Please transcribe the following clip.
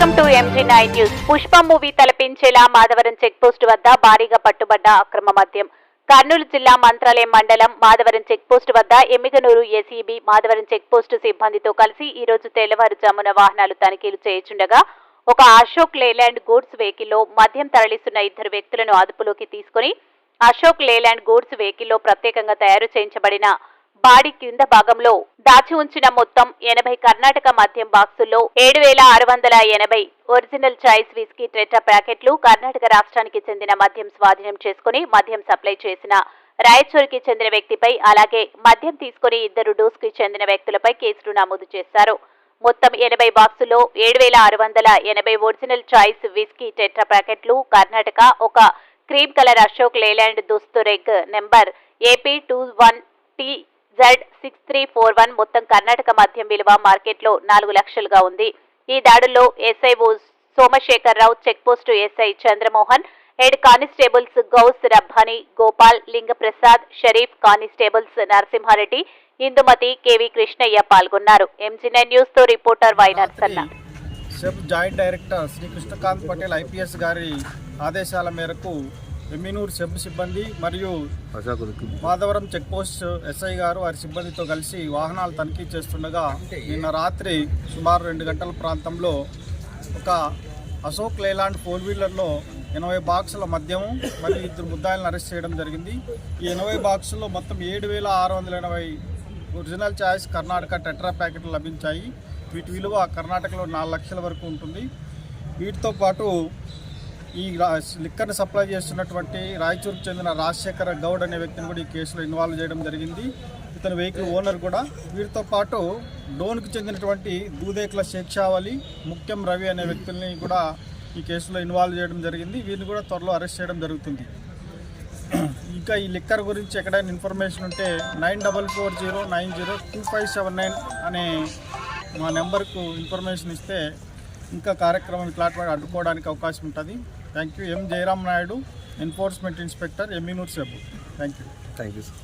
MG nine news Pushpa movie తలపించేలా Madhavaram check post వద్ద భారీగా పట్టుబడ్డ అక్రమ మద్యం. కర్నూలు జిల్లా మంత్రాలయం మండలం మాధవరం చెక్ పోస్ట్ వద్ద Emmiganur ACB Madhavaram check post సిబ్బందితో కలిసి ఈ రోజు తెల్లవారుజామున వాహనాలు తనిఖీలు చేయుచుండగా ఒక అశోక్ లేలాండ్ గూడ్స్ వెహికల్లో మద్యం తరలిస్తున్న ఇద్దరు వ్యక్తులను అదుపులోకి తీసుకుని అశోక్ లేలాండ్ గూడ్స్ వెహికల్లో ప్రత్యేకంగా తయారు చేయించబడిన బాడీ కింద భాగంలో దాచి ఉంచిన మొత్తం ఎనభై కర్ణాటక మద్యం బాక్సుల్లో ఏడు వేల ఆరు వందల ఎనభై ఒరిజినల్ చాయిస్ విస్కీ టెట్రా ప్యాకెట్లు కర్ణాటక రాష్ట్రానికి చెందిన మద్యం స్వాధీనం చేసుకుని మద్యం సప్లై చేసిన రాయచూరుకి చెందిన వ్యక్తిపై అలాగే మద్యం తీసుకుని ఇద్దరు డోస్కి చెందిన వ్యక్తులపై కేసులు నమోదు చేశారు. మొత్తం ఎనభై బాక్సుల్లో ఏడు వేల ఆరు వందల ఎనభై ఒరిజినల్ చాయిస్ విస్కీ టెట్రా ప్యాకెట్లు కర్ణాటక ఒక cream colour Ashok Leyland దుస్తురెగ్ number AP two one T Z six three four one మొత్తం కర్ణాటక మద్యం విలువ మార్కెట్లో నాలుగు లక్షలుగా ఉంది. ఈ దాడుల్లో SIO Somasekhara Rao check post SI Chandramohan head constables Gouse Rabbani Gopal Lingaprasad Sharif constables Narasimha Reddy Indumathi K V Krishnaiah పాల్గొన్నారు. MG nine న్యూస్తో reporter Y Narsanna joint director Shri Krishnakanth Patel IPS గారి ఆదేశాల మేరకు Emminuru SEB సిబ్బంది మరియు Madhavaram check post SI గారు వారి సిబ్బందితో కలిసి వాహనాలు తనిఖీ చేస్తుండగా నిన్న రాత్రి సుమారు రెండు గంటల ప్రాంతంలో ఒక అశోక్ లేలాండ్ ఫోర్ వీలర్లో ఎనభై బాక్సుల మద్యము మరియు ఇద్దరు ముద్దాయిలను అరెస్ట్ చేయడం జరిగింది. ఈ ఎనభై బాక్సుల్లో మొత్తం ఏడు వేల ఆరు వందల ఎనభై ఒరిజినల్ చాయిస్ కర్ణాటక టెట్రా ప్యాకెట్లు లభించాయి. వీటి విలువ కర్ణాటకలో నాలుగు లక్షల వరకు ఉంటుంది. వీటితో పాటు ఈ రా- లిక్కర్ని సప్లై చేస్తున్నటువంటి రాయచూరుకు చెందిన రాజశేఖర గౌడ్ అనే వ్యక్తిని కూడా ఈ కేసులో ఇన్వాల్వ్ చేయడం జరిగింది. ఇతని వెహికల్ ఓనర్ కూడా. వీరితో పాటు డోన్కు చెందినటువంటి దూదేక్ల శేక్షావలి ముఖ్యం రవి అనే వ్యక్తుల్ని కూడా ఈ కేసులో ఇన్వాల్వ్ చేయడం జరిగింది. వీరిని కూడా త్వరలో అరెస్ట్ చేయడం జరుగుతుంది. ఇంకా ఈ లిక్కర్ గురించి ఎక్కడైనా ఇన్ఫర్మేషన్ ఉంటే nine double four zero nine zero two five seven nine అనే మా నెంబర్కు ఇన్ఫర్మేషన్ ఇస్తే ఇంకా కార్యక్రమం ఇట్లాంటి అడ్డుకోవడానికి అవకాశం ఉంటుంది. Thank you. M. Jayaram Naidu enforcement inspector Emminur SEB thank you. Thank you sir.